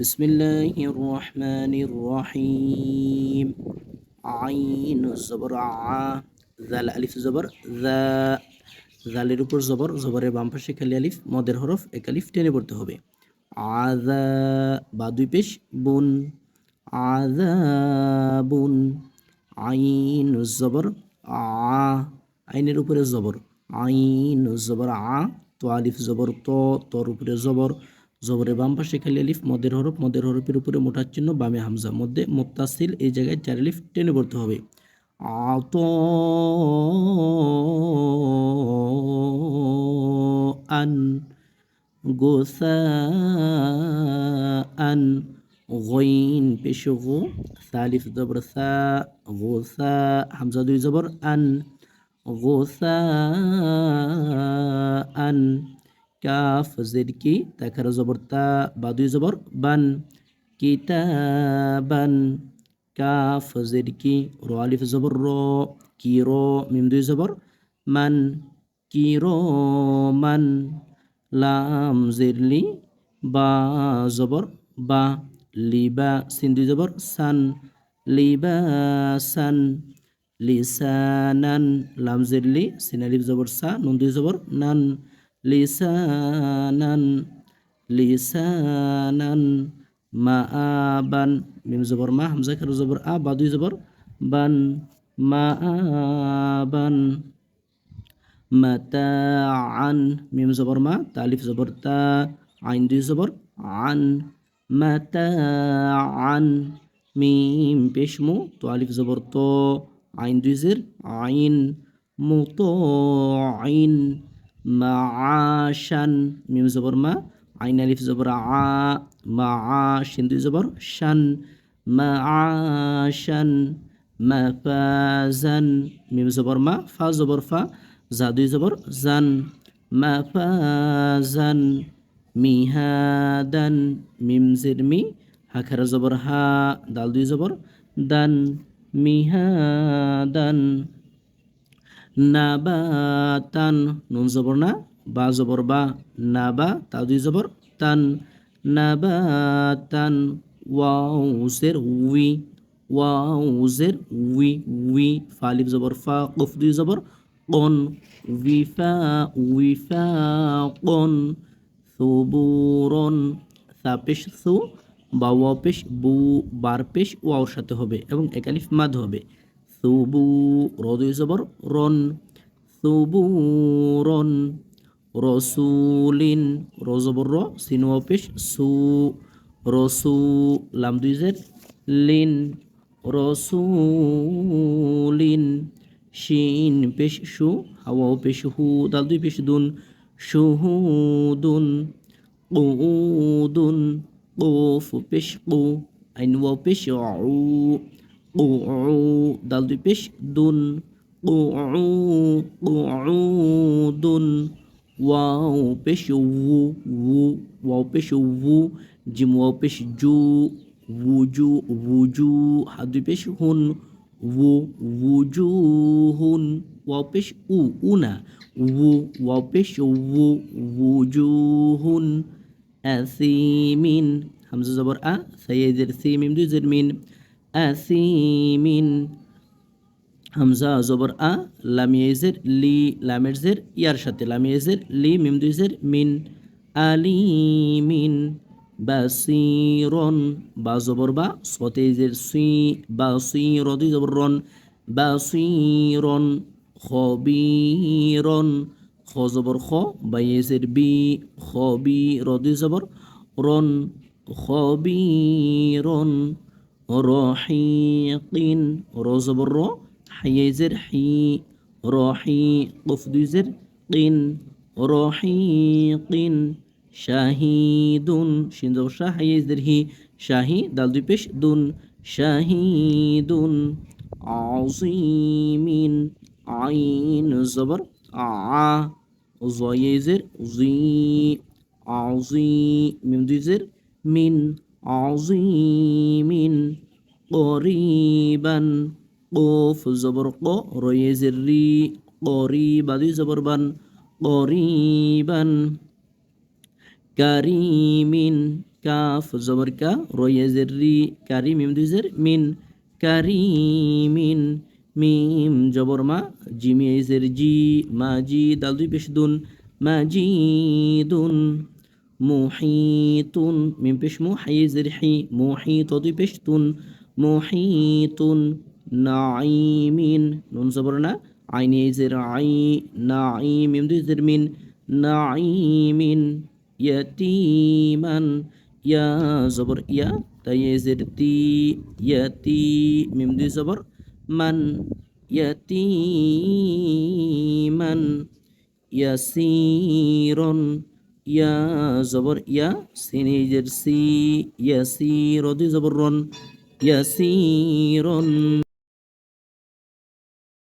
بسم الله الرحمن الرحيم عين الزبر ع ذال ألف زبر ذا জালের উপর জবর জবরের বাম পাশে খালি আলিফ মদের হরফ এক আলিফ টেনে পড়তে হবে আদা বা দুই পেশ বুন আদা বুন আইন জবর আ আইনের উপরে জবর আইন জবর আ তো আলিফ জবর ত তর উপরে জবর জবরের বাম পাশে খালি আলিফ, মদের হরফ, মদের হরফের উপরে মোটার চিহ্ন, বামে হামজা, মধ্যে মোত্তাসিল, এই জায়গায় চার আলিফ টেনে পড়তে হবে। আত আন গোসা আন গইন, পেশো গো সালিফ জবর, সা, গোসা, হামজা দুই জবর, আন গোসা আন কাফ জের কি তাখার জবর তা বা দুই জবর বান কিতাবান কাফ জের কি র আলিফ জবর র কি র মিম দুই জবর মান কি র মান লাম জেরলি বা জবর বা লিবা সিন দুই জবর সান লিবা সান লিসানান লাম জেরলি সিন আলিফ জবর সা নুন দুই জবর নান লিসানান লিসানান মা আবান মিম জবর মা, হামজা খারু জবর আ, বা দুই জবর বান। মা আবান মাতাআন। মিম জবর মা, তালিফ জবর তা। আইন দুই জবর আন। মাতাআন। মিম পেশমু তো আলিফ জবর তো। আইন দুই জের আইন। মুতো আইন। মাআশান মিম জবর মা আইন আলিফ জবর আ মা শিন দুই জবর শান মাআশান মাফাজান মিম জবর মা ফা জবর ফা জা দুই জবর জান মাফাজান মিহাদান মিম জের মি হাখারা জবর হা দাল দুই জবর দান মিহাদান নাবাতান। নুন জবর না? বা জবর বা নাবা তা দুই জবর। তান নাবাতান। ওয়াউজের উই ওয়াউজের উই উই। ফালিফ জবর, ফা, কফ দুই জবর। কন উইফা উইফা কন। সুবুরন সা পেশ সু বা ওয়া পেশ, বু, বার পেশ ওয়াওর সাথে হবে এবং একালিফ মাদ হবে। সুবু রদুই জবর রন সুবুরন রসুলিন রজবর র সিনুয়া পেশ সু রসু লাম দুই জের লিন রসুলিন শিন পেশ শু হাওয়া পেশ হু দাল দুই পেশ দুন শুহুদুন قعود قوف পেশ কু আইন ওয়াও পেশ উ قعود দাল দুই পেশ দুন قعود ওয়াও পেশ উ উ ওয়াও পেশ উ জিম ওয়াও পেশ জু উজু উজু হাত দুই পেশ হুন উ উজুহুন ওয়াও পেশ উ উনা উ ওয়াও পেশ উ উজুহুন আসিমিন হামজা জবর আ সাইয়েদের সি মিম দুই জের মিন আসিমিন হামজা জবর আ লামিয়েজের লি লামের জের ইয়ার সাথে লামিয়েজের লি মিম দুই জের মিন আলিমিন বাসিরন বা জবর বা সতেজের সুই বা সুই রদি জবর রন বাসিরন খবিরন খ জবর খ বাইয়েজের বি খবি রদি জবর রন খবিরন রহিকিন র জবর র হাইয়েজের হি রহি কফ দুইজের কিন রহিকিন শাহিদুন শিন জবর শাহ হাইয়েজের হি শাহি দাল দুই পেশ দুন শাহিদুন আজিমিন আইন আ জয়েজের জি আজি মিম দুইজের মিন আজিমিন قريبا قوف زبر ق ريز الري قريبا دي زبر بان قريبا كريم কাফ জবর কা রয়েজের রি কারি মিম দুইজের মিন কারিমিন মিম জবর মা জিমি এজের জি মা জি দাল দুই পেশ দুন মাজিদুন মুহিতুন মিম পেশ মু হাইজের হি মুহিত দুই পেশ তুন মুহিতুন নাইমিন নুন জবর না আইনি এজের আই নাইম মিম দুই জের মিন নাইমিন ইয়াতিমান ইয়া জবর ইয়া তাই এজের তি ইয়াতি মিম দুই জবর ইয়া ইয়াতিমান ইয়াসিরন সি ইয়া সি রদি জবর রন ইয়াসিরন।